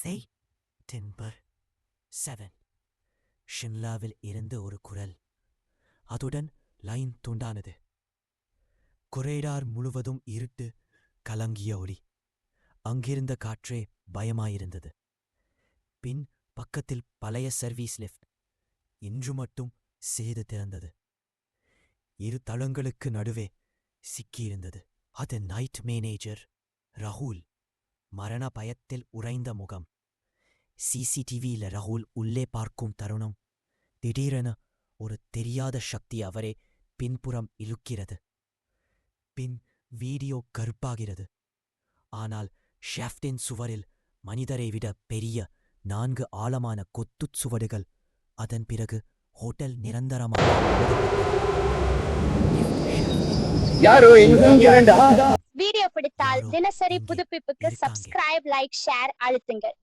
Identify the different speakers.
Speaker 1: செய் டென்பர் செவன் ஷிம்லாவில் இருந்து ஒரு குரல். அதுடன் லைன் துண்டானது. குரேடார் முழுவதும் இருட்டு கலங்கிய ஒளி. அங்கிருந்த காற்றே பயமாயிருந்தது. பின் பக்கத்தில் பழைய சர்வீஸ் லிஃப்ட் இன்று மட்டும் சேது திறந்தது. இரு தளங்களுக்கு நடுவே சிக்கியிருந்தது. அது நைட் மேனேஜர் ரகுல் மரண பயத்தில் உறைந்த முகம். சிசிடிவியில ரகுல் உள்ளே பார்க்கும் தருணம். திடீரென ஒரு தெரியாத சக்தி அவரே பின்புறம் இழுக்கிறது. பின் வீடியோ கருப்பாகிறது. ஆனால் ஷாஃப்டின் சுவரில் மனிதரை விட பெரிய நான்கு ஆழமான கொத்துச் சுவடுகள் அதன் பிறகு ஹோட்டல் நிரந்தரமாக.
Speaker 2: யாரோ?
Speaker 3: வீடியோ பிடித்தால் தினசரி புதுப்பிப்புக்கு. Subscribe like share அழுத்துங்கள்.